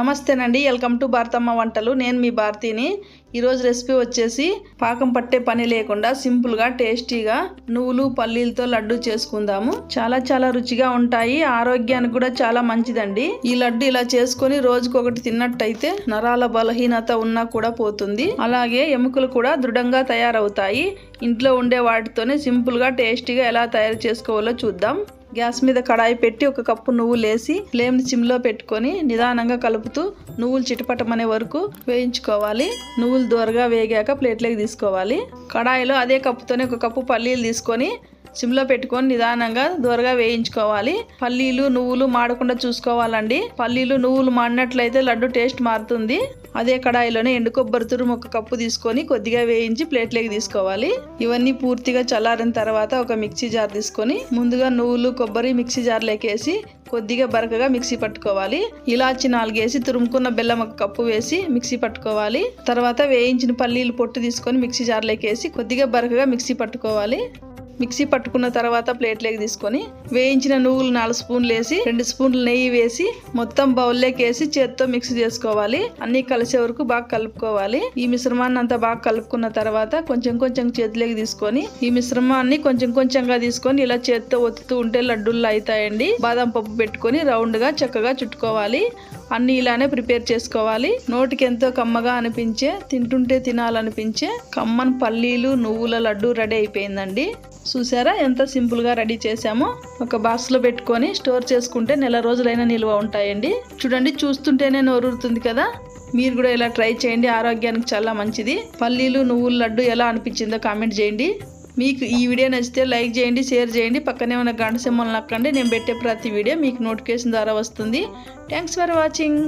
నమస్తేనండి. Welcome to Bharatamma వంటలు. నేను మీ భారతిని. ఈరోజు రెసిపీ వచ్చేసి పాకం పట్టే పని లేకుండా సింపుల్గా టేస్టీగా నువ్వులు పల్లీలతో లడ్డు చేసుకుందాము. చాలా చాలా రుచిగా ఉంటాయి. ఆరోగ్యానికి కూడా చాలా మంచిదండి. ఈ లడ్డు ఇలా చేసుకొని రోజుకొకటి తిన్నట్టయితే నరాల బలహీనత ఉన్నా కూడా పోతుంది. అలాగే ఎముకలు కూడా దృఢంగా తయారవుతాయి. ఇంట్లో ఉండే వాటితోనే సింపుల్గా టేస్టీగా ఎలా తయారు చేసుకోవాలో చూద్దాం. గ్యాస్ మీద కడాయి పెట్టి ఒక కప్పు నువ్వులు వేసి ఫ్లేమ్ని చిమ్లో పెట్టుకొని నిదానంగా కలుపుతూ నువ్వులు చిటపటమనే వరకు వేయించుకోవాలి. నువ్వులు దూరగా వేగాక ప్లేట్లోకి తీసుకోవాలి. కడాయిలో అదే కప్పుతోనే ఒక కప్పు పల్లీలు తీసుకొని సిమ్లో పెట్టుకొని నిదానంగా దూరగా వేయించుకోవాలి. పల్లీలు నువ్వులు మాడకుండా చూసుకోవాలండి. పల్లీలు నువ్వులు మాడినట్లయితే లడ్డు టేస్ట్ మారుతుంది. అదే కడాయిలోనే ఎండు కొబ్బరి తురుము ఒక కప్పు తీసుకొని కొద్దిగా వేయించి ప్లేట్లోకి తీసుకోవాలి. ఇవన్నీ పూర్తిగా చల్లారిన తర్వాత ఒక మిక్సీ జార్ తీసుకొని ముందుగా నువ్వులు కొబ్బరి మిక్సీ జార్లోకి వేసి కొద్దిగా బరకగా మిక్సీ పట్టుకోవాలి. ఇలాచి నాలుగేసి తురుముకున్న బెల్లం ఒక కప్పు వేసి మిక్సీ పట్టుకోవాలి. తర్వాత వేయించిన పల్లీలు పొట్టు తీసుకొని మిక్సీ జార్లోకి వేసి కొద్దిగా బరకగా మిక్సీ పట్టుకోవాలి. మిక్సీ పట్టుకున్న తర్వాత ప్లేట్లోకి తీసుకొని వేయించిన నువ్వులు నాలుగు స్పూన్లు వేసి రెండు స్పూన్లు నెయ్యి వేసి మొత్తం బౌల్లోకి వేసి చేత్తో మిక్స్ చేసుకోవాలి. అన్ని కలిసే వరకు బాగా కలుపుకోవాలి. ఈ మిశ్రమాన్ని అంతా బాగా కలుపుకున్న తర్వాత కొంచెం కొంచెం చేతిలోకి తీసుకొని ఈ మిశ్రమాన్ని కొంచెం కొంచెంగా తీసుకొని ఇలా చేత్తో ఒత్తుతూ ఉంటే లడ్డూలు అవుతాయండి. బాదం పప్పు పెట్టుకొని రౌండ్గా చక్కగా చుట్టుకోవాలి. అన్ని ఇలానే ప్రిపేర్ చేసుకోవాలి. నోటికి ఎంతో కమ్మగా అనిపించే తింటుంటే తినాలనిపించే కమ్మన్ పల్లీలు నువ్వుల లడ్డు రెడీ అయిపోయిందండి. చూసారా? ఎంత సింపుల్గా రెడీ చేసామో ఒక బాక్స్లో పెట్టుకొని స్టోర్ చేసుకుంటే నెల రోజులైనా నిల్వ ఉంటాయండి. చూడండి చూస్తుంటేనే నోరుతుంది కదా. మీరు కూడా ఇలా ట్రై చేయండి ఆరోగ్యానికి చాలా మంచిది. పల్లీలు నువ్వుల లడ్డు ఎలా అనిపించిందో కామెంట్ చేయండి. మీకు ఈ వీడియో నచ్చితే లైక్ చేయండి షేర్ చేయండి. పక్కనే ఉన్న గంట సింబల్ నక్కండి. నేను పెట్టే ప్రతి వీడియో మీకు నోటిఫికేషన్ ద్వారా వస్తుంది. Thanks for watching